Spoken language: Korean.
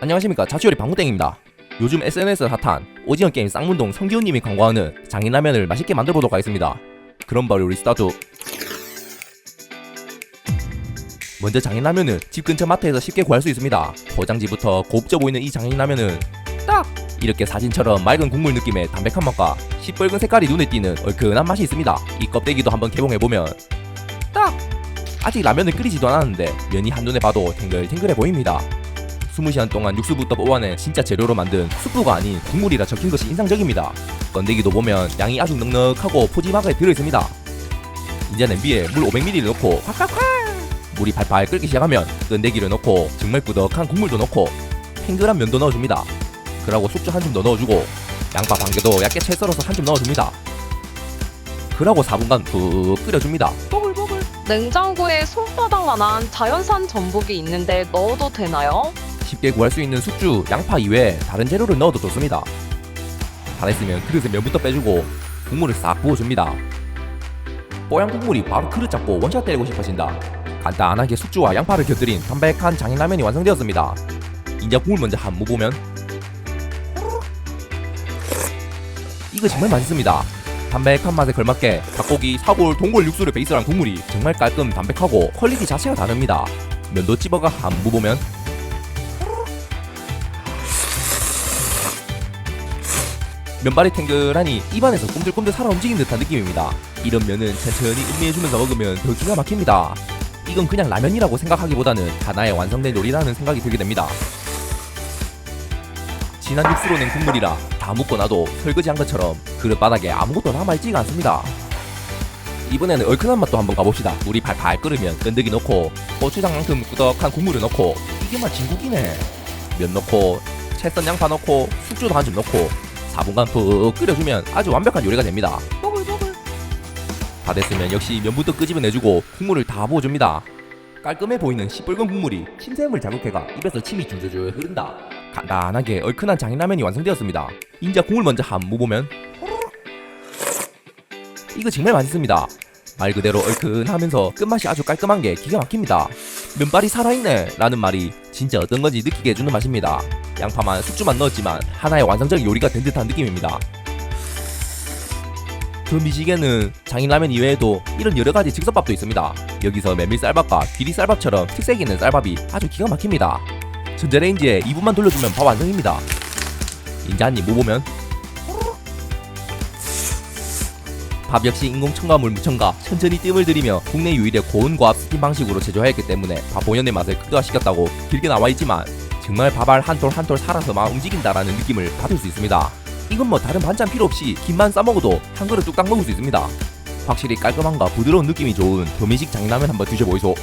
안녕하십니까. 자취요리 방구땡입니다. 요즘 SNS 핫한 오징어 게임 쌍문동 성기훈님이 광고하는 장인라면을 맛있게 만들어보도록 하겠습니다. 그럼 바로 우리 스타트 먼저 장인라면은 집 근처 마트에서 쉽게 구할 수 있습니다. 포장지부터 고급져 보이는 이 장인라면은 딱! 이렇게 사진처럼 맑은 국물 느낌의 담백한 맛과 시뻘건 색깔이 눈에 띄는 얼큰한 맛이 있습니다. 이 껍데기도 한번 개봉해보면 딱! 아직 라면을 끓이지도 않았는데 면이 한눈에 봐도 탱글탱글해 보입니다 20시간 동안 육수부터 뽑아낸 진짜 재료로 만든 수프가 아닌 국물이라 적힌 것이 인상적입니다. 건더기도 보면 양이 아주 넉넉하고 푸짐하게 들어있습니다. 이제 냄비에 물 500ml 넣고 콱콱콱 물이 팔팔 끓기 시작하면 건더기를 넣고 정말 꾸덕한 국물도 넣고 탱글한 면도 넣어줍니다. 그러고 숙주 한 줌 더 넣어주고 양파 반 개도 얇게 채 썰어서 한 줌 넣어줍니다. 그러고 4분간 푹 끓여줍니다. 냉장고에 손바닥만한 자연산 전복이 있는데 넣어도 되나요? 쉽게 구할 수 있는 숙주, 양파 이외에 다른 재료를 넣어도 좋습니다. 다 됐으면 그릇에 면부터 빼주고 국물을 싹 부어줍니다. 뽀얀 국물이 바로 그릇 잡고 원샷 때리고 싶어진다. 간단하게 숙주와 양파를 곁들인 담백한 장인라면이 완성되었습니다. 이제 국물 먼저 한 모보면 이거 정말 맛있습니다. 담백한 맛에 걸맞게 닭고기, 사골, 동골 육수를 베이스로 한 국물이 정말 깔끔 담백하고 퀄리티 자체가 다릅니다. 면도 찝어가 한 무보면 면발이 탱글하니 입안에서 꿈들꿈들 살아 움직이는 듯한 느낌입니다. 이런 면은 천천히 음미해주면서 먹으면 더 기가 막힙니다. 이건 그냥 라면이라고 생각하기보다는 하나의 완성된 요리라는 생각이 들게 됩니다. 진한 육수로 낸 국물이라 다 묻고 나도 설거지한 것처럼 그릇 바닥에 아무것도 남아있지가 않습니다. 이번에는 얼큰한 맛도 한번 가봅시다. 물이 팔팔 끓으면 건더기 넣고 고추장만큼 꾸덕한 국물을 넣고 이게 맛 진국이네. 면 넣고 채썬 양파 넣고 숙주도 한 줌 넣고 4분간 푹 끓여주면 아주 완벽한 요리가 됩니다. 보글보글. 다 됐으면 역시 면부터 끄집어내주고 국물을 다 부어줍니다. 깔끔해 보이는 시뻘건 국물이 침샘을 자극해가 입에서 침이 줄줄줄 흐른다. 간단하게 얼큰한 장인라면이 완성되었습니다. 인자 국물 먼저 한 모보면 이거 정말 맛있습니다. 말 그대로 얼큰하면서 끝맛이 아주 깔끔한 게 기가 막힙니다. 면발이 살아있네 라는 말이 진짜 어떤 건지 느끼게 해주는 맛입니다. 양파만 숙주만 넣었지만 하나의 완성적인 요리가 된 듯한 느낌입니다. 그 미식에는 장인라면 이외에도 이런 여러 가지 즉석밥도 있습니다. 여기서 메밀 쌀밥과 귀리 쌀밥처럼 특색 있는 쌀밥이 아주 기가 막힙니다. 전자레인지에 2분만 돌려주면 밥 완성입니다. 인자 한입 모보면 밥 역시 인공 첨가물 무첨가 천천히 뜸을 들이며 국내 유일의 고온 고압 스팀 방식으로 제조하였기 때문에 밥 본연의 맛을 극대화시켰다고 길게 나와 있지만 정말 밥알 한 톨 한 톨 살아서 막 움직인다라는 느낌을 받을 수 있습니다. 이건 뭐 다른 반찬 필요 없이 김만 싸 먹어도 한 그릇 뚝딱 먹을 수 있습니다. 확실히 깔끔함과 부드러운 느낌이 좋은 도미식 장인라면 한번 드셔보이소.